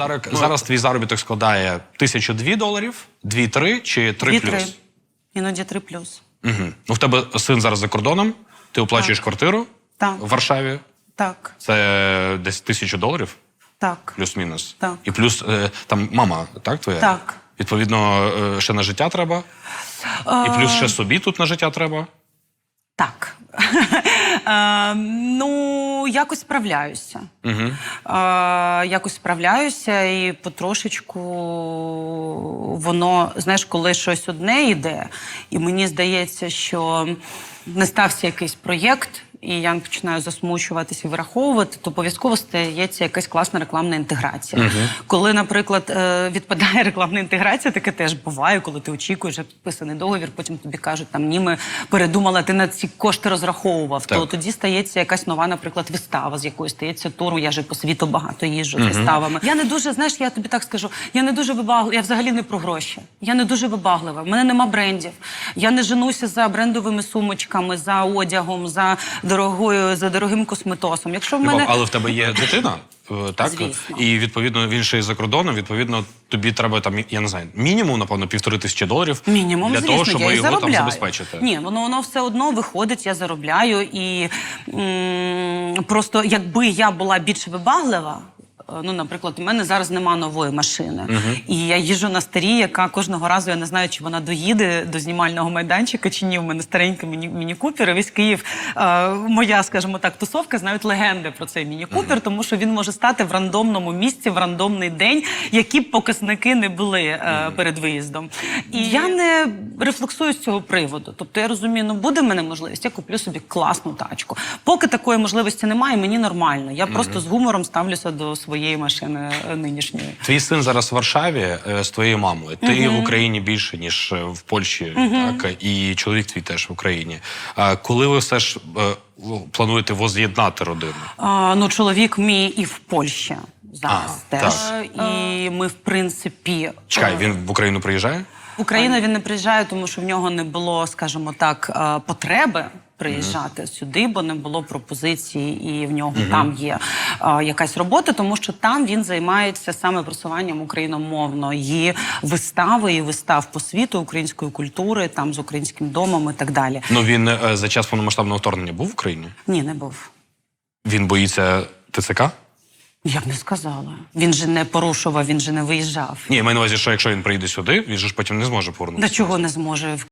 Зараз, зараз твій заробіток складає тисячу дві доларів, дві-три чи три плюс. три. Іноді три плюс. Угу. Ну, в тебе син зараз за кордоном, ти оплачуєш квартиру Так. в Варшаві. Так, Це десь тисячу доларів, так. плюс-мінус. Так. І плюс е, там мама, так твоя? Так. Відповідно, е, ще на життя треба. І плюс ще собі тут на життя треба. Так. Е, ну, якось справляюся. Угу. Е, якось справляюся, і потрошечку воно, знаєш, коли щось одне йде, і мені здається, що не стався якийсь проєкт, і я починаю засмучуватися і враховувати, то обов'язково стається якась класна рекламна інтеграція. Коли, наприклад, е, відпадає рекламна інтеграція, таке теж буває, коли ти очікуєш підписаний договір, потім тобі кажуть, там ні, ми передумали, ти на ці кошти розраховував. Так. То тоді стається якась нова, наприклад, вистава, з якою стається туру. Я же по світу багато їжджу з виставами. Я не дуже, знаєш, я тобі так скажу, я не дуже вибаглива, я взагалі не про гроші. Я не дуже вибаглива. В мене нема брендів. Я не женуся за брендовими сумочками, за одягом, за дорогою, за дорогим косметосом. Якщо в мене але в тебе є дитина, е, так? Звісно. І відповідно він ще й за кордоном, відповідно, тобі треба там, я не знаю, мінімум, напевно, півтори тисячі доларів Мінімум, для звісно, того, щоб я його його там забезпечити. Ні, воно воно все одно виходить, я заробляю. І м, просто якби я була більш вибаглива. Е, Ну, наприклад, у мене зараз нема нової машини, і я їжджу на старій, яка кожного разу я не знаю, чи вона доїде до знімального майданчика чи ні. У мене старенький міні, міні-купер. Весь Київ, е, моя, скажімо так, тусовка знають легенди про цей міні-купер, тому що він може стати в рандомному місці в рандомний день, які б показники не були е, перед виїздом. І я не рефлексую з цього приводу. Тобто я розумію, ну буде в мене можливість, я куплю собі класну тачку. Поки такої можливості немає, мені нормально. Я просто з гумором ставлюся до своєї машини е, нинішньої. Твій син зараз в Варшаві е, з твоєю мамою. Ти в Україні більше, ніж е, в Польщі, так? І чоловік твій теж в Україні. А коли ви все ж е, плануєте воз'єднати родину? А, ну, чоловік мій і в Польщі зараз А, теж. так. І ми, в принципі, Чекай, він в Україну приїжджає? В Україну він не приїжджає, тому що в нього не було, скажімо так, потреби. Приїжджати сюди, бо не було пропозиції, і в нього там є е, якась робота, тому що там він займається саме просуванням україномовної вистави і вистав по світу української культури, там з українським домом і так далі. Ну він е, за час повномасштабного вторгнення був в Україні? Ні, не був. Він боїться ТЦК? Я б не сказала. Він же не порушував, він же не виїжджав. Ні, я маю на увазі, що якщо він приїде сюди, він же ж потім не зможе повернутися. До чого не зможе